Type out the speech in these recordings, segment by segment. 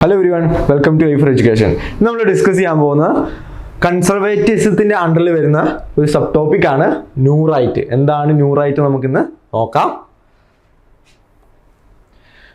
Hello everyone welcome to I four education നമ്മൾ discuss ചെയ്യാൻ പോകുന്ന കൺസർവേറ്റിസത്തിന്റെ അണ്ടറിൽ വരുന്ന ഒരു സബ് ടോപ്പിക് ആണ് ന്യൂറൈറ്റ് എന്താണ് ന്യൂറൈറ്റ് നമുക്ക് നമുക്കിന്ന് നോക്കാം.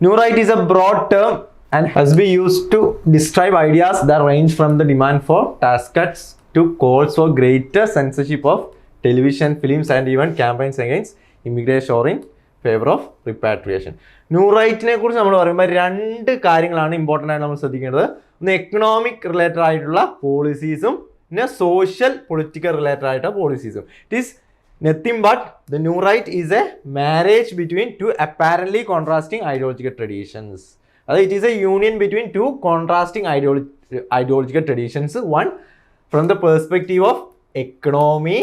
New right is a broad term and has be use to describe ideas the range from the demand for task cuts to calls for greater censorship of television films and even campaigns against immigration in favour of repatriation new റൈറ്റിനെ കുറിച്ച് നമ്മൾ പറയുമ്പോൾ രണ്ട് കാര്യങ്ങളാണ് important ആയിട്ട് നമ്മൾ ശ്രദ്ധിക്കേണ്ടത്. ഒന്ന് economic related ആയിട്ടുള്ള പോളിസീസും പിന്നെ സോഷ്യൽ പൊളിറ്റിക്കൽ റിലേറ്റഡ് ആയിട്ടുള്ള പോളിസീസും it is nothing but the new right is a marriage between two apparently contrasting ideological traditions അത് it is a union between two contrasting ideology ideological traditions one from the perspective of economy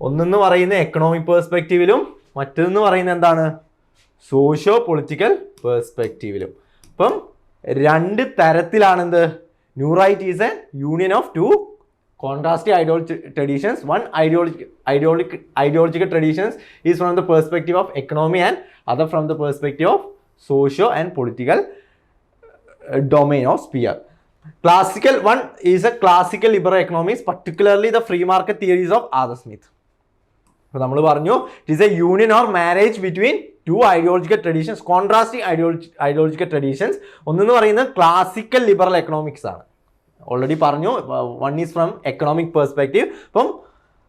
ഒന്നെന്ന് പറയുന്ന economic പേഴ്സ്പെക്റ്റീവിലും മറ്റൊന്ന് പറയുന്നത് എന്താണ്? Socio political പേഴ്സ്പെക്റ്റീവിലും അപ്പം രണ്ട് തരത്തിലാണെന്ത്? New right is a union of two contrasting ideology traditions. One ideology ideology ideological traditions is from the perspective of economy and other from the perspective of socio and political domain of sphere. Classical one is a classical liberal economies particularly the free market theories of Adam Smith. അപ്പോൾ നമ്മൾ പറഞ്ഞു it is a union or marriage between two ideological traditions contrasting ideology ideological traditions ഒന്നെന്ന് പറയുന്നത് classical liberal economics ആണ്. Already പറഞ്ഞു one is from economic perspective അപ്പം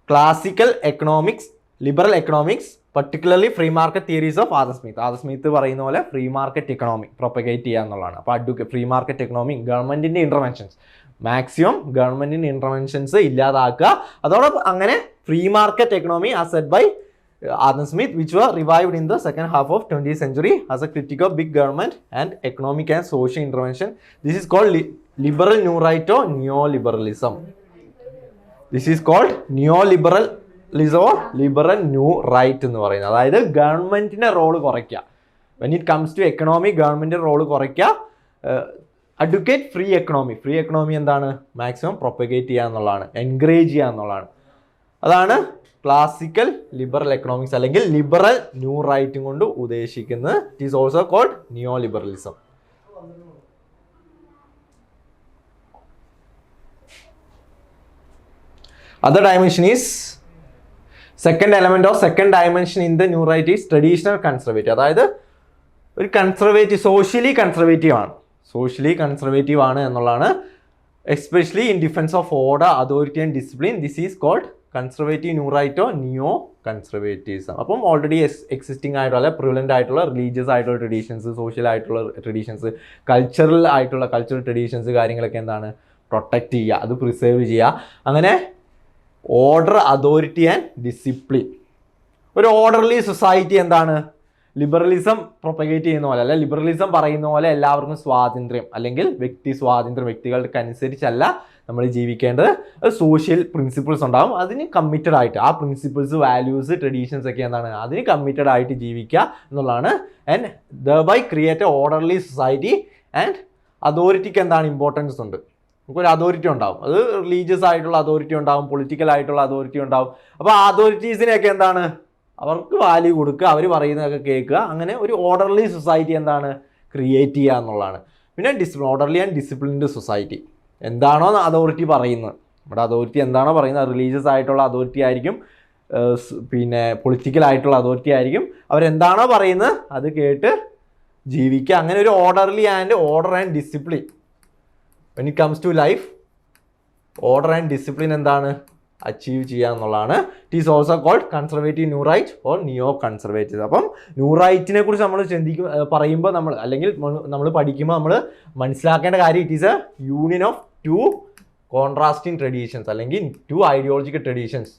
classical economics liberal economics particularly free market theories of Adam Smith Adam Smith പറയുന്ന പോലെ free market economy propagate ചെയ്യുക എന്നുള്ളതാണ് അപ്പോൾ അഡ്വക്കേറ്റ് ഫ്രീ മാർക്കറ്റ് എക്കണോമി ഗവൺമെന്റിന്റെ ഇന്റർവെൻഷൻസ് മാക്സിമം ഗവൺമെന്റിന്റെ ഇന്റർവെൻഷൻസ് ഇല്ലാതാക്കുക. അതോടൊപ്പം അങ്ങനെ free market economy as said by Smith which was revived in the second half of twenty century as a critique of big government and economic and social intervention this is called liberal new right or neoliberalism this is called new liberalism liberal new right എന്ന് പറയുന്നത്. അതായത് ഗവൺമെന്റിന്റെ role കുറയ്ക്കുക. When it comes to economy ഗവൺമെന്റിന്റെ role കുറയ്ക്കുക advocate free economy free economy എന്താണ്? Maximum propagate ചെയ്യുക എന്നുള്ളതാണ്. എൻകറേജ് ചെയ്യുക എന്നുള്ളതാണ്. അതാണ് ക്ലാസിക്കൽ ലിബറൽ എക്കണോമിക്സ് അല്ലെങ്കിൽ ലിബറൽ ന്യൂ റൈറ്റും കൊണ്ട് ഉദ്ദേശിക്കുന്നത്. It is also called neoliberalism other dimension is second element of second dimension in the new right is traditional conservative അതായത് ഒരു കൺസർവേറ്റീവ് സോഷ്യലി കൺസർവേറ്റീവ് ആണ്. സോഷ്യലി കൺസർവേറ്റീവ് ആണ് എന്നുള്ളതാണ്. Especially in defence of order authority and discipline this is called conservative new റൈറ്റോ നിയോ കൺസർവേറ്റീവ്സം അപ്പം already existing ആയിട്ടുള്ള prevalent ആയിട്ടുള്ള religious ആയിട്ടുള്ള traditions social ആയിട്ടുള്ള ട്രഡീഷൻസ് കൾച്ചറൽ ആയിട്ടുള്ള കൾച്ചറൽ ട്രഡീഷൻസ് കാര്യങ്ങളൊക്കെ എന്താണ്? പ്രൊട്ടക്റ്റ് ചെയ്യുക അത് പ്രിസേർവ് ചെയ്യുക. അങ്ങനെ ഓർഡർ അതോറിറ്റി ആൻഡ് ഡിസിപ്ലിൻ ഒരു ഓർഡർലി സൊസൈറ്റി എന്താണ്? ലിബറലിസം പ്രൊപ്പഗേറ്റ് ചെയ്യുന്ന പോലെ അല്ല ലിബറലിസം പറയുന്ന പോലെ എല്ലാവർക്കും സ്വാതന്ത്ര്യം അല്ലെങ്കിൽ വ്യക്തി സ്വാതന്ത്ര്യം വ്യക്തികൾക്ക് അനുസരിച്ചല്ല നമ്മൾ ജീവിക്കേണ്ടത്. സോഷ്യൽ പ്രിൻസിപ്പിൾസ് ഉണ്ടാകും അതിന് കമ്മിറ്റഡ് ആയിട്ട് ആ പ്രിൻസിപ്പിൾസ് വാല്യൂസ് ട്രഡീഷൻസ് ഒക്കെ എന്താണ്? അതിന് കമ്മിറ്റഡ് ആയിട്ട് ജീവിക്കുക എന്നുള്ളതാണ്. And the by create a orderly society and അതോറിറ്റിക്ക് എന്താണ് ഇമ്പോർട്ടൻസ് ഉണ്ട്? നമുക്കൊരു അതോറിറ്റി ഉണ്ടാവും. അത് റിലീജിയസ് ആയിട്ടുള്ള അതോറിറ്റി ഉണ്ടാവും പൊളിറ്റിക്കൽ ആയിട്ടുള്ള അതോറിറ്റി ഉണ്ടാവും. അപ്പോൾ ആ അതോറിറ്റീസിനെയൊക്കെ എന്താണ്? അവർക്ക് വാല്യൂ കൊടുക്കുക അവർ പറയുന്നതൊക്കെ കേൾക്കുക. അങ്ങനെ ഒരു ഓർഡർലി സൊസൈറ്റി എന്താണ്? ക്രിയേറ്റ് ചെയ്യുക എന്നുള്ളതാണ്. പിന്നെ discipline orderly and disciplined society എന്താണോ അതോറിറ്റി പറയുന്നത്. നമ്മുടെ അതോറിറ്റി എന്താണോ പറയുന്നത്? റിലീജിയസ് ആയിട്ടുള്ള അതോറിറ്റി ആയിരിക്കും. പിന്നെ പൊളിറ്റിക്കൽ ആയിട്ടുള്ള അതോറിറ്റി ആയിരിക്കും. അവരെന്താണോ പറയുന്നത്? അത് കേട്ട് ജീവിക്കുക. അങ്ങനെ ഒരു orderly and order and discipline when it comes to life order and discipline എന്താണ്? അച്ചീവ് ചെയ്യുക എന്നുള്ളതാണ് it is also called conservative new right or neoconservative അപ്പം ന്യൂറൈറ്റിനെ കുറിച്ച് നമ്മൾ ചിന്തിക്കും പറയുമ്പോൾ നമ്മൾ അല്ലെങ്കിൽ നമ്മൾ പഠിക്കുമ്പോൾ നമ്മൾ മനസ്സിലാക്കേണ്ട കാര്യം it is a union of two contrasting traditions അല്ലെങ്കിൽ ടു ഐഡിയോളജിക്കൽ ട്രഡീഷൻസ്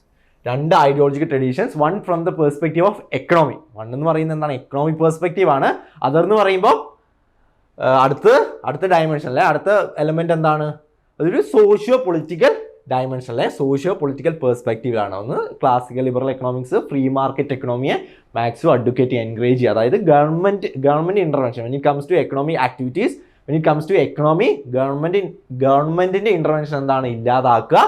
രണ്ട് ideological traditions one from the perspective of economy one എന്ന് പറയുന്നത് എന്താണ്? എക്കണോമിക് പെർസ്പെക്റ്റീവ് ആണ്. അതർ എന്ന് പറയുമ്പോൾ അടുത്ത് അടുത്ത ഡയമെൻഷൻ അല്ലെ അടുത്ത എലമെന്റ് എന്താണ്? അതൊരു സോഷ്യോ പൊളിറ്റിക്കൽ ഡയമെൻഷൻ അല്ലെ സോഷ്യോ പൊളിറ്റിക്കൽ പെർസ്പെക്റ്റീവിലാണ് ഒന്ന് classical liberal economics free market എക്കണോമിയെ maximum advocate encourage ചെയ്യുക. അതായത് government government intervention when it comes to economy activities when it comes to economy government ഗവൺമെന്റിന്റെ ഇന്റർവെൻഷൻ എന്താണ്? ഇല്ലാതാക്കുക.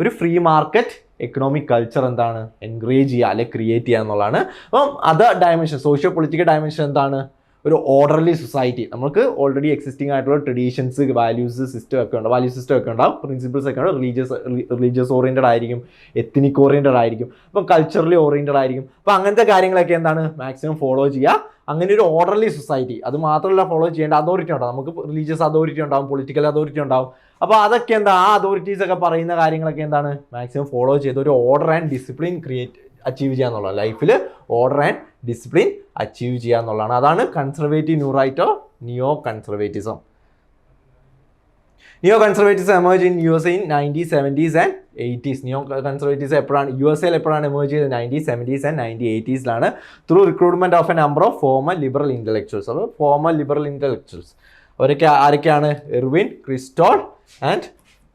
ഒരു ഫ്രീ മാർക്കറ്റ് എക്കണോമിക് കൾച്ചർ എന്താണ്? എൻകറേജ് ചെയ്യുക അല്ലെങ്കിൽ ക്രിയേറ്റ് ചെയ്യുക എന്നുള്ളതാണ്. അപ്പം other dimension socio political dimension എന്താണ്? ഒരു ഓർഡർലി സൊസൈറ്റി നമുക്ക് ഓൾറെഡി എക്സിസ്റ്റിംഗ് ആയിട്ടുള്ള ട്രഡീഷൻസ് വാല്യൂസ് സിസ്റ്റം ഒക്കെ ഉണ്ട്. വാല്യൂ സിസ്റ്റം ഒക്കെ ഉണ്ടാവും. പ്രിൻസിപ്പിൾസ് ഒക്കെ ഉണ്ട്. റിലീജിയസ് റിലീജിയസ് ഓറിയന്റഡ് ആയിരിക്കും. എത്തിനിക് ഓറിയന്റഡ് ആയിരിക്കും. അപ്പം കൾച്ചറലി ഓറിയന്റഡ് ആയിരിക്കും. അപ്പം അങ്ങനത്തെ കാര്യങ്ങളൊക്കെ എന്താണ്? മാക്സിമം ഫോളോ ചെയ്യുക. അങ്ങനെ ഒരു ഓർഡർലി സൊസൈറ്റി അത് മാത്രമല്ല ഫോളോ ചെയ്യേണ്ട അതോറിറ്റി ഉണ്ടാവും. നമുക്ക് റിലീജിയസ് അതോറിറ്റി ഉണ്ടാവും പൊളിറ്റിക്കൽ അതോറിറ്റി ഉണ്ടാവും. അപ്പോൾ അതൊക്കെ എന്താ? ആ അതോറിറ്റീസ് ഒക്കെ പറയുന്ന കാര്യങ്ങളൊക്കെ എന്താണ്? മാക്സിമം ഫോളോ ചെയ്ത് ഒരു order and discipline create achieve ചെയ്യുക ലൈഫിൽ ഓർഡർ ആൻഡ് ഡിസിപ്ലിൻ അച്ചീവ് ചെയ്യുക എന്നുള്ളതാണ് അതാണ് conservative ന്യൂറൈറ്റോ neo conservatism neo conservatives emerge in U S in nineteen seventies and eighties neo conservatives എപ്പോഴാണ് യു എസ് എയിൽ എപ്പോഴാണ് എമേജ് ചെയ്തത്? Nineteen seventies and nineteen എയ്റ്റീസിലാണ് through recruitment of a number of former liberal intellectuals അപ്പോൾ former liberal intellectuals അവരൊക്കെ ആരൊക്കെയാണ്? Irving Kristol and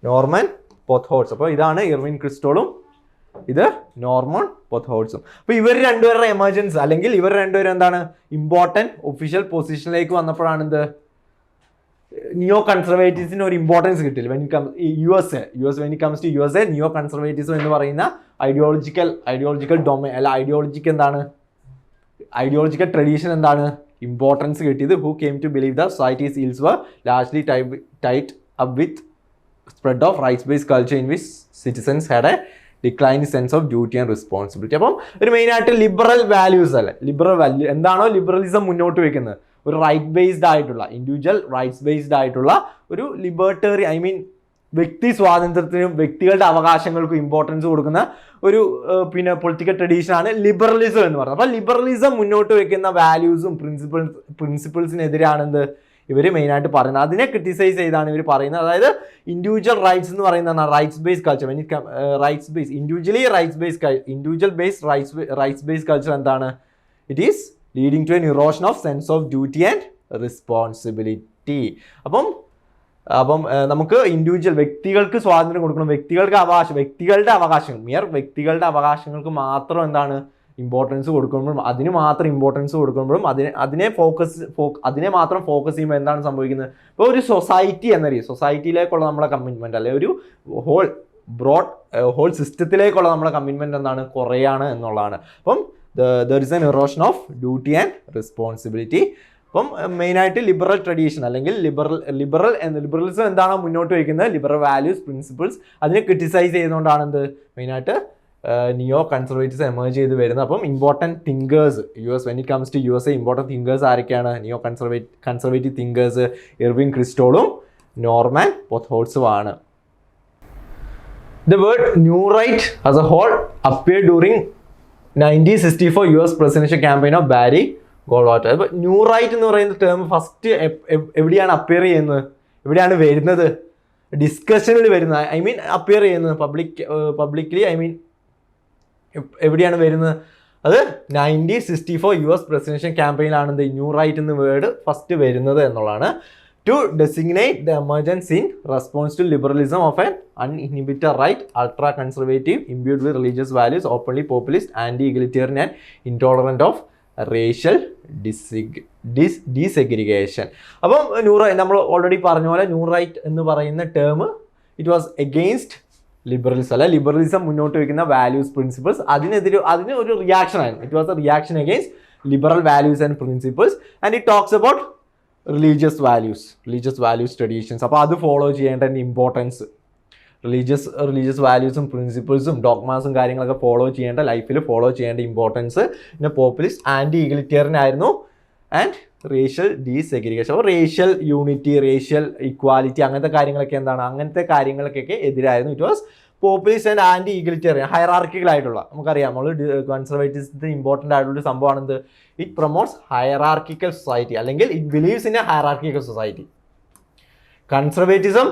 Norman Podhoretz അപ്പോൾ ഇതാണ് Irwin ക്രിസ്റ്റോളും ഇത് നോർമോൺ പൊത്ത്ഹോട്സും അപ്പോൾ ഇവർ രണ്ടുപേരുടെ എമർജൻസ് അല്ലെങ്കിൽ ഇവർ രണ്ടുപേരും എന്താണ്? ഇമ്പോർട്ടന്റ് ഒഫീഷ്യൽ പൊസിഷനിലേക്ക് വന്നപ്പോഴാണ് ഇത് നിയോ കൺസർവേറ്റീവ്സിന് ഒരു ഇമ്പോർട്ടൻസ് കിട്ടില്ല when come U S A U S when comes to U S A neo conservatives എന്ന് പറയുന്ന ഐഡിയോളജിക്കൽ ഐഡിയോളജിക്കൽ ഡൊമൈൻ അല്ല ഐഡിയോളജിക്ക് എന്താണ്? ഐഡിയോളജിക്കൽ ട്രഡീഷൻ എന്താണ്? ഇമ്പോർട്ടൻസ് കിട്ടിയത്. Who came to believe the societies ills were largely type tight up with spread of rights based culture in which citizens had a decline sense of duty and responsibility അപ്പം ഒരു മെയിനായിട്ട് liberal values അല്ലേ? Liberal value എന്താണോ liberalism മുന്നോട്ട് വെക്കുന്നത്? ഒരു right based ആയിട്ടുള്ള individual rights based ആയിട്ടുള്ള ഒരു ലിബർട്ടറി ഐ മീൻ വ്യക്തി സ്വാതന്ത്ര്യത്തിനും വ്യക്തികളുടെ അവകാശങ്ങൾക്കും ഇമ്പോർട്ടൻസ് കൊടുക്കുന്ന ഒരു പിന്നെ പൊളിറ്റിക്കൽ ട്രഡീഷനാണ് ലിബറലിസം എന്ന് പറയുന്നത്. അപ്പോൾ ലിബറലിസം മുന്നോട്ട് വെക്കുന്ന വാല്യൂസും പ്രിൻസിപ്പിൾസ് പ്രിൻസിപ്പിൾസിനെതിരാണ് എന്ത് ഇവർ മെയിനായിട്ട് പറയുന്നത്. അതിനെ ക്രിറ്റിസൈസ് ചെയ്താണ് ഇവർ പറയുന്നത്. അതായത് ഇൻഡിവിജ്വൽ റൈറ്റ്സ് എന്ന് പറയുന്ന rights base culture when rights base individually rights base individual base rights rights based culture എന്താണ്? It is leading to an erosion of sense of duty and responsibility അപ്പം അപ്പം നമുക്ക് ഇൻഡിവിജ്വൽ വ്യക്തികൾക്ക് സ്വാതന്ത്ര്യം കൊടുക്കണം. വ്യക്തികൾക്ക് അവകാശം. വ്യക്തികളുടെ അവകാശങ്ങൾ. മിയർ വ്യക്തികളുടെ അവകാശങ്ങൾക്ക് മാത്രം എന്താണ്? ഇമ്പോർട്ടൻസ് കൊടുക്കുമ്പോഴും അതിന് മാത്രം ഇമ്പോർട്ടൻസ് കൊടുക്കുമ്പോഴും അതിനെ അതിനെ ഫോക്കസ് അതിനെ മാത്രം ഫോക്കസ് ചെയ്യുമ്പോൾ എന്താണ് സംഭവിക്കുന്നത്? ഇപ്പോൾ ഒരു സൊസൈറ്റി എന്ന രീതി സൊസൈറ്റിയിലേക്കുള്ള നമ്മുടെ കമ്മിറ്റ്മെന്റ് അല്ലെങ്കിൽ ഒരു ഹോൾ ബ്രോഡ് ഹോൾ സിസ്റ്റത്തിലേക്കുള്ള നമ്മുടെ കമ്മിറ്റ്മെന്റ് എന്താണ്? കുറയാണ് എന്നുള്ളതാണ്. അപ്പം there is an erosion of duty and responsibility അപ്പം മെയിനായിട്ട് ലിബറൽ ട്രഡീഷൻ അല്ലെങ്കിൽ ലിബറൽ ലിബറൽ ലിബറലിസം എന്താണോ മുന്നോട്ട് വയ്ക്കുന്നത്? ലിബറൽ വാല്യൂസ് പ്രിൻസിപ്പിൾസ് അതിനെ ക്രിറ്റിസൈസ് ചെയ്യുന്നതുകൊണ്ടാണ് എന്ത്? മെയിനായിട്ട് നിയോ കൺസർവേറ്റീവ്സ് എമേജ് ചെയ്ത് വരുന്നത്. അപ്പം important thinkers U S when it comes to U S A important thinkers ആരൊക്കെയാണ്? Neo conservative conservative thinkers Irving ക്രിസ്റ്റോളും Norman പൊത്ത്ഹോട്സും ആണ് the word new right as a whole appear during nineteen sixty four U S presidential campaign of Barry Goldwater അപ്പോൾ new right എന്ന് പറയുന്ന term first എവിടെയാണ് appear ചെയ്യുന്നത്? എവിടെയാണ് വരുന്നത്? ഡിസ്കഷനിൽ വരുന്നത്. ഐ മീൻ അപ്പിയർ ചെയ്യുന്നത്. പബ്ലിക് പബ്ലിക്കലി ഐ മീൻ എവിടെയാണ് വരുന്നത്? അത് nineteen sixty four U S presidential ക്യാമ്പയിനാണ് the new right എന്ന വേർഡ് ഫസ്റ്റ് വരുന്നത് എന്നുള്ളതാണ്. To designate the emergency in response to liberalism of an uninhibited right ultra conservative imbued with religious values openly populist anti egalitarian and intolerant of racial ഡിസിഗ് dis desegregation അപ്പം new നമ്മൾ already പറഞ്ഞ പോലെ new right എന്ന് പറയുന്ന term it was against liberalism അല്ല liberalism മുന്നോട്ട് വയ്ക്കുന്ന values principles അതിനെതിരെ അതിന് ഒരു റിയാക്ഷൻ ആയിരുന്നു. It was a reaction against liberal values and principles and it talks about religious values religious values traditions അപ്പോൾ അത് ഫോളോ ചെയ്യേണ്ട ഇമ്പോർട്ടൻസ് റിലീജിയസ് റിലീജിയസ് വാല്യൂസും പ്രിൻസിപ്പിൾസും ഡോക്മാസും കാര്യങ്ങളൊക്കെ ഫോളോ ചെയ്യേണ്ട ലൈഫിൽ ഫോളോ ചെയ്യേണ്ട ഇമ്പോർട്ടൻസ് പിന്നെ പോപ്പുലിസ്റ്റ് ആന്റി ഇഗ്ലിറ്റേറിയൻ ആയിരുന്നു. ആൻഡ് റേഷ്യൽ ഡീസെഗ്രിഗേഷൻ അപ്പോൾ റേഷ്യൽ യൂണിറ്റി റേഷ്യൽ ഇക്വാലിറ്റി അങ്ങനത്തെ കാര്യങ്ങളൊക്കെ എന്താണ്? അങ്ങനത്തെ കാര്യങ്ങൾക്കൊക്കെ എതിരായിരുന്നു. It was populist and anti egalitarian hierarchical ആയിട്ടുള്ള. നമുക്കറിയാം നമ്മൾ കൺസർവേറ്റീവ്സിന് ഇമ്പോർട്ടന്റ് ആയിട്ടുള്ള സംഭവമാണ് എന്ത് ഇറ്റ് പ്രൊമോട്ട്സ് ഹയറാർക്കിക്കൽ സൊസൈറ്റി അല്ലെങ്കിൽ it believes in a hierarchical society conservatism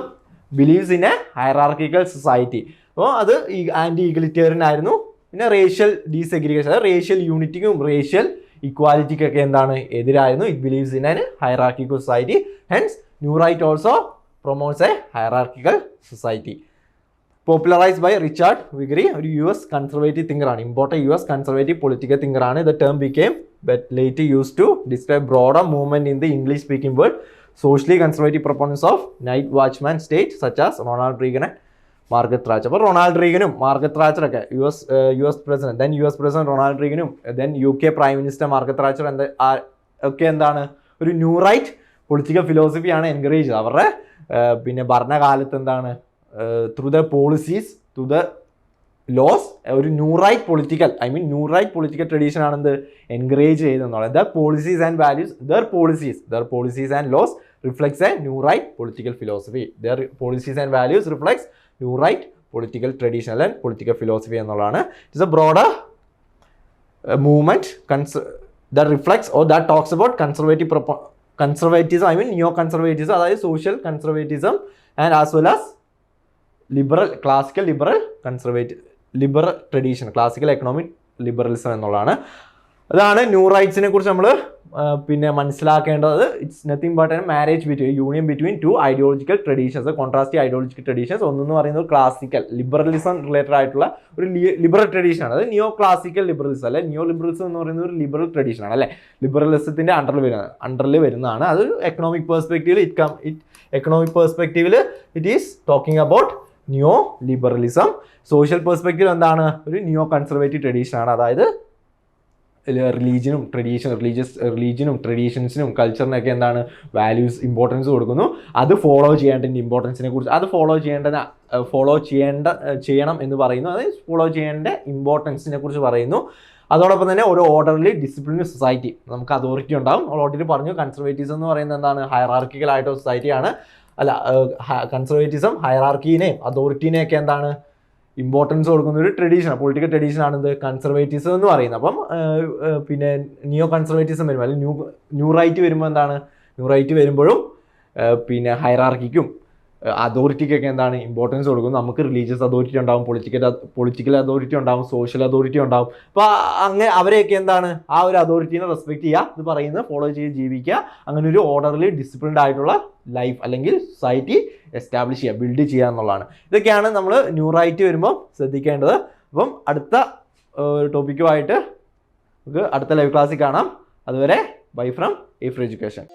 believes in a hierarchical society അപ്പോൾ അത് ഈ ആന്റി ഈഗലിറ്റേറിയൻ ആയിരുന്നു. പിന്നെ റേഷ്യൽ ഡീസെഗ്രിഗേഷൻ അതായത് റേഷ്യൽ യൂണിറ്റിക്കും റേഷ്യൽ ഇക്വാലിറ്റിക്കൊക്കെ എന്താണ് എതിരായിരുന്നു? It believes in an hierarchical society hence new right also promotes a hierarchical society popularise by Richard Viguerie ഒരു U S conservative തിങ്കറാണ് important U S conservative political തിങ്കറാണ് the term became but late use to describe broader movement in the English speaking world socially conservative proponents of night watchman state such as Ronald Reagan and Margaret റാച്ച് അപ്പോൾ Ronald റീഗനും Margaret റാച്ചറൊക്കെ U S U S president then U S president Ronald റീഗനും then U K prime minister Margaret Thatcher എന്താ ഒക്കെ എന്താണ്? ഒരു new right political ഫിലോസഫിയാണ് encourage അവരുടെ പിന്നെ ഭരണകാലത്ത് എന്താണ്? Through the policies through the laws ഒരു new right political I mean new right political tradition ആണെന്ത് encourage ചെയ്തെന്നുള്ളത് their policies and values their policies their policies and laws reflects a new right political philosophy their policies and values reflects new right political traditional and political philosophy എന്നുള്ളതാണ്. It's a broader movement കൺസ് the reflects or that talks about conservative പ്രൊപ്പോ conservatism I mean new conservatism അതായത് social conservatism and as well as liberal classical liberal conservative liberal tradition classical economic liberalism എന്നുള്ളതാണ്. അതാണ് new റൈറ്റ്സിനെ കുറിച്ച് നമ്മൾ പിന്നെ മനസ്സിലാക്കേണ്ടത്. It's nothing but marriage between union between two ideological traditions contrasting ideological traditions ഒന്നെന്ന് പറയുന്നത് ക്ലാസിക്കൽ ലിബറലിസം റിലേറ്റഡ് ആയിട്ടുള്ള ഒരു ലിബറൽ ട്രഡീഷൻ ആണ്. അത് നിയോ ക്ലാസിക്കൽ ലിബറലിസം അല്ലെ? നിയോ ലിബറലിസം എന്ന് പറയുന്ന ഒരു ലിബറൽ ട്രഡീഷൻ ആണ് അല്ലേ? ലിബറലിസത്തിന്റെ അണ്ടറിൽ വരുന്നത് അണ്ടറിൽ വരുന്നതാണ്. അത് എക്കണോമിക് പെർസ്പെക്റ്റീവിൽ it come it economic പെർസ്പെക്റ്റീവിൽ it is talking about neo liberalism social perspective എന്താണ്? ഒരു നിയോ കൺസർവേറ്റീവ് ട്രഡീഷൻ ആണ്. അതായത് റിലീജിയനും ട്രഡീഷൻ റിലീജിയസ് റിലീജിയനും ട്രഡീഷൻസിനും കൾച്ചറിനൊക്കെ എന്താണ് വാല്യൂസ് ഇമ്പോർട്ടൻസ് കൊടുക്കുന്നു. അത് ഫോളോ ചെയ്യേണ്ടതിന്റെ ഇമ്പോർട്ടൻസിനെ കുറിച്ച് അത് ഫോളോ ചെയ്യേണ്ടത് ഫോളോ ചെയ്യേണ്ട ചെയ്യണം എന്ന് പറയുന്നു. അത് ഫോളോ ചെയ്യേണ്ട ഇമ്പോർട്ടൻസിനെ കുറിച്ച് പറയുന്നു. അതോടൊപ്പം തന്നെ ഒരു ഓർഡർലി ഡിസിപ്ലിൻ സൊസൈറ്റി നമുക്ക് അതോറിറ്റി ഉണ്ടാകും ഓൾറെഡി പറഞ്ഞു കൺസർവേറ്റീവ്സ് എന്ന് പറയുന്നത് എന്താണ്? ഹയറാർക്കിക്കൽ ആയിട്ടുള്ള സൊസൈറ്റിയാണ് അല്ല കൺസർവേറ്റിസം ഹയറാർക്കീനെയും അതോറിറ്റീനെയൊക്കെ എന്താണ്? ഇമ്പോർട്ടൻസ് കൊടുക്കുന്ന ഒരു ട്രഡീഷനാണ് പൊളിറ്റിക്കൽ ട്രഡീഷൻ ആണ് ഇത് കൺസർവേറ്റീവ്സ് എന്ന് പറയുന്നത്. അപ്പം പിന്നെ നിയോ കൺസർവേറ്റീവ്സം വരുമ്പോൾ അല്ലെങ്കിൽ ന്യൂ ന്യൂ റൈറ്റ് വരുമ്പോൾ എന്താണ്? ന്യൂ റൈറ്റ് വരുമ്പോഴും പിന്നെ ഹൈറാർക്കിക്കും അതോറിറ്റിക്കൊക്കെ എന്താണ് ഇമ്പോർട്ടൻസ് കൊടുക്കുന്നത്? നമുക്ക് റിലീജിയസ് അതോറിറ്റി ഉണ്ടാവും പൊളിറ്റിക്കൽ പൊളിറ്റിക്കൽ അതോറിറ്റി ഉണ്ടാവും സോഷ്യൽ അതോറിറ്റി ഉണ്ടാവും. അപ്പോൾ അങ്ങനെ അവരെയൊക്കെ എന്താണ്? ആ ഒരു അതോറിറ്റീനെ റെസ്പെക്ട് ചെയ്യുക ഇത് പറയുന്നത് ഫോളോ ചെയ്ത് ജീവിക്കുക അങ്ങനെ ഒരു ഓർഡർലി ഡിസിപ്ലിൻഡ് ആയിട്ടുള്ള ലൈഫ് അല്ലെങ്കിൽ സൊസൈറ്റി എസ്റ്റാബ്ലിഷ് ചെയ്യുക ബിൽഡ് ചെയ്യുക എന്നുള്ളതാണ്. ഇതൊക്കെയാണ് നമ്മൾ ന്യൂറൈറ്റ് വരുമ്പോൾ ശ്രദ്ധിക്കേണ്ടത്. അപ്പം അടുത്ത ടോപ്പിക്കുമായിട്ട് നമുക്ക് അടുത്ത ലൈവ് ക്ലാസ്സിൽ കാണാം. അതുവരെ bye from a free education